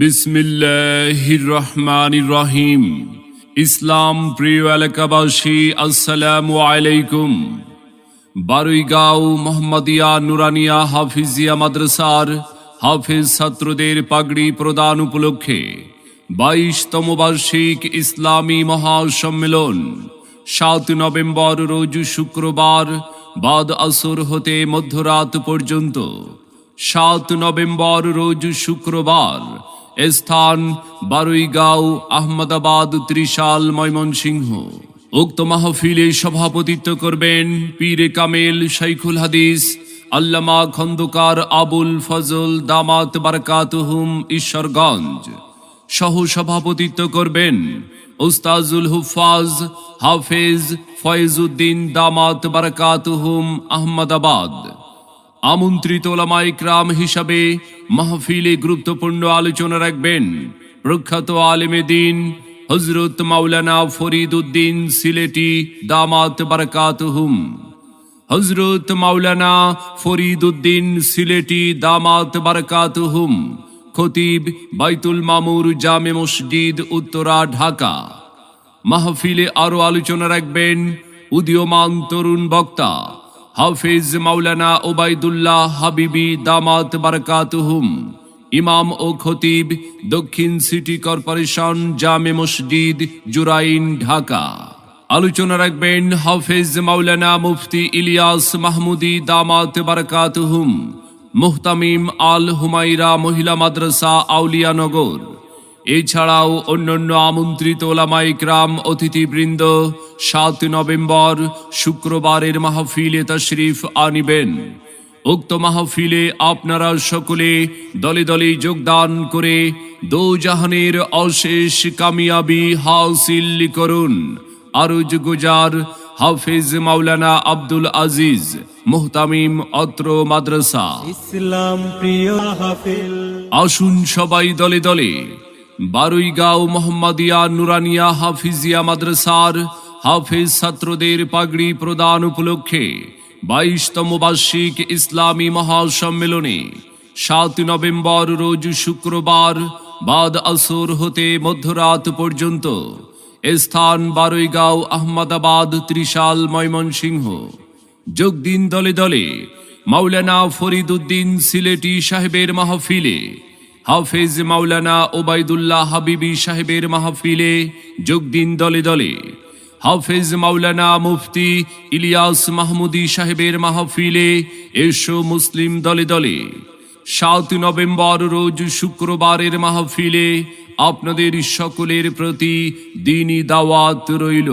বিসমিল্লাহির রহমানির রহিম ইসলাম প্রিয় এলাকাবাসী, আসসালামু আলাইকুম। বারুইগাঁও মোহাম্মদিয়া নুরানিয়া হাফিজিয়া মাদ্রাসার হাফিজ ছাত্রদের পাগড়ি প্রদান উপলক্ষে বাইশতম বার্ষিক ইসলামী মহাসম্মেলন। সাত নভেম্বর রোজ শুক্রবার বাদ আসর হতে মধ্যরাত পর্যন্ত। সাত নভেম্বর রোজ শুক্রবার স্থান বারুইগাঁও, আহমদাবাদ, ত্রিশাল, ময়মনসিংহ। উক্ত মাহফিলে সভাপতিত্ব করবেন পীরে কামেল শাইখুল হাদিস, আল্লামা খন্দকার আবুল ফজল দামাত বারকাতুহুম ঈশ্বরগঞ্জ। সহ সভাপতিত্ব করবেন উস্তাজুল হুফাজ, হাফেজ ফয়েজউদ্দিন দামাত বারকাতুহুম আহমদাবাদ। আমন্ত্রিত ওলামাইকরাম হিসাবে মাহফিলে গুরুত্বপূর্ণ আলোচনা রাখবেন প্রখ্যাত আলেমে দিন হজরত মাওলানা ফরিদ উদ্দিন সিলেটি দামাত বারকাত হুম হজরত মাওলানা ফরিদ উদ্দিন সিলেটি দামাত বারকাত হুম খতিব বাইতুল মামুর জামে মসজিদ, উত্তরা, ঢাকা। মাহফিলে আরও আলোচনা রাখবেন উদীয়মান তরুণ বক্তা হাফিজ মাওলানা ওবায়দুল্লাহ হাবিবি দামাত বারকাতুহুম, ইমাম ও খতিব, দক্ষিণ সিটি কর্পোরেশন জামে মসজিদ, জুরাইন, ঢাকা। আলোচনা রাখবেন হাফিজ মাওলানা মুফতি ইলিয়াস মাহমুদি দামাত বারকাতুহুম, মুহতামিম আল হুমাইরা মহিলা মাদ্রাসা আউলিয়ানগর এছাড়াও অন্যান্য আমন্ত্রিত ওলামাইকরাম অতিথিবৃন্দ সাত নভেম্বর শুক্রবারের মাহফিলে তশরিফ আনিবেন। উক্ত মাহফিলে আপনারা সকলে দলে দলে যোগদান করে দৌজাহানের অশেষ কামিয়াবি হাসিল করুন। আরজ গুজার হাফিজ মাওলানা আব্দুল আজিজ মুহতামিম অত্র মাদ্রাসা। ইসলাম প্রিয় হাফিল আসুন সবাই দলে দলে। বারুইগাঁও মোহাম্মদিয়া নুরানিয়া হাফিজিয়া মাদ্রাসার হাফিজ ছাত্রদের পাগড়ি প্রদান উপলক্ষে বাইশতম বার্ষিক ইসলামী মহাসম্মেলনে সাত নভেম্বর রোজ শুক্রবার বাদ আসর হতে মধ্যরাত পর্যন্ত স্থান বারুইগাঁও আহমদাবাদ, ত্রিশাল, ময়মনসিংহ। যোগ দিন দলে দলে মাওলানা ফরিদ উদ্দিন সিলেটি সাহেবের মাহফিলে, হাফেজ মাওলানা ওবায়দুল্লাহ হাবিবি সাহেবের মাহফিলে যোগ দিন দলে দলে হাফেজ মাওলানা মুফতি ইলিয়াস মাহমুদি সাহেবের মাহফিলে এসো মুসলিম দলে দলে। সাত নভেম্বর রোজ শুক্রবারের মাহফিলে আপনাদের সকলের প্রতি দিনই দাওয়াত রইল।